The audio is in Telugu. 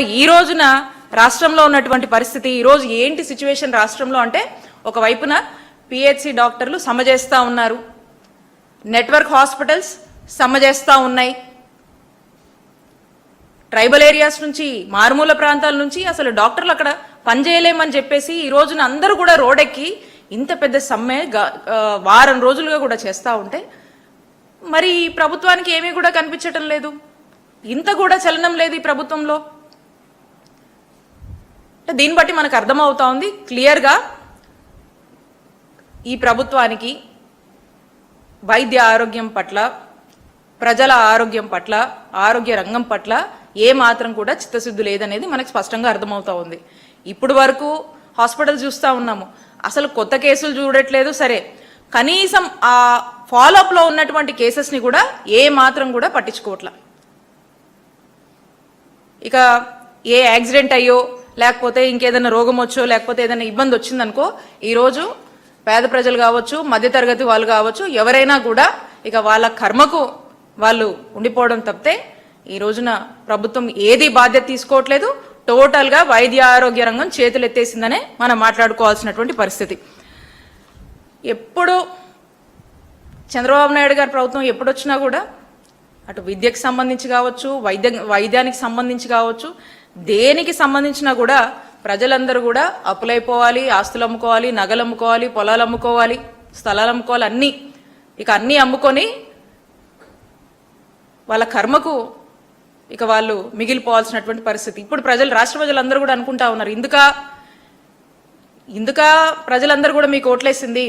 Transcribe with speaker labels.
Speaker 1: మరి ఈ రోజున రాష్ట్రంలో ఉన్నటువంటి పరిస్థితి ఈ రోజు ఏంటి సిచ్యువేషన్ రాష్ట్రంలో అంటే ఒకవైపున పిహెచ్సి డాక్టర్లు సమ చేస్తా ఉన్నారు. నెట్వర్క్ హాస్పిటల్స్ సమ చేస్తా ఉన్నాయి. ట్రైబల్ ఏరియాస్ నుంచి మారుమూల ప్రాంతాల నుంచి అసలు డాక్టర్లు అక్కడ పనిచేయలేమని చెప్పేసి ఈ రోజున అందరూ కూడా రోడెక్కి ఇంత పెద్ద సమ్మె గ- వారం రోజులుగా కూడా చేస్తూ ఉంటే మరి ఈ ప్రభుత్వానికి ఏమీ కూడా కనిపించటం లేదు. ఇంత కూడా చలనం లేదు ఈ ప్రభుత్వంలో. దీన్ని బట్టి మనకు అర్థమవుతా ఉంది. క్లియర్గా ఈ ప్రభుత్వానికి వైద్య ఆరోగ్యం పట్ల ప్రజల ఆరోగ్యం పట్ల ఆరోగ్య రంగం పట్ల ఏ మాత్రం కూడా చిత్తశుద్ధి లేదనేది మనకు స్పష్టంగా అర్థమవుతా ఉంది. ఇప్పుడు వరకు హాస్పిటల్ చూస్తూ ఉన్నాము. అసలు కొత్త కేసులు చూడట్లేదు సరే. కనీసం ఆ ఫాలోఅప్లో ఉన్నటువంటి కేసెస్ని కూడా ఏ మాత్రం కూడా పట్టించుకోవట్లా. ఇక ఏ యాక్సిడెంట్ అయ్యో లేకపోతే ఇంకేదైనా రోగం వచ్చో లేకపోతే ఏదైనా ఇబ్బంది వచ్చిందనుకో ఈరోజు పేద ప్రజలు కావచ్చు మధ్యతరగతి వాళ్ళు కావచ్చు ఎవరైనా కూడా ఇక వాళ్ళ కర్మకు వాళ్ళు ఉండిపోవడం తప్పితే ఈ రోజున ప్రభుత్వం ఏది బాధ్యత తీసుకోవట్లేదు. టోటల్గా వైద్య ఆరోగ్య రంగం చేతులు ఎత్తేసిందనే మనం మాట్లాడుకోవాల్సినటువంటి పరిస్థితి. ఎప్పుడు చంద్రబాబు నాయుడు గారి ప్రభుత్వం ఎప్పుడు వచ్చినా కూడా అటు విద్యకు సంబంధించి కావచ్చు వైద్య వైద్యానికి సంబంధించి కావచ్చు దేనికి సంబంధించినా కూడా ప్రజలందరూ కూడా అప్పులైపోవాలి ఆస్తులు అమ్ముకోవాలి నగలు అమ్ముకోవాలి పొలాలు అమ్ముకోవాలి స్థలాలు అమ్ముకోవాలి అన్నీ ఇక అన్నీ అమ్ముకొని వాళ్ళ కర్మకు ఇక వాళ్ళు మిగిలిపోవాల్సినటువంటి పరిస్థితి. ఇప్పుడు ప్రజలు రాష్ట్ర ప్రజలందరూ కూడా అనుకుంటా ఉన్నారు ఇందుక ఇందుక ప్రజలందరూ కూడా మీకు ఓట్లేసింది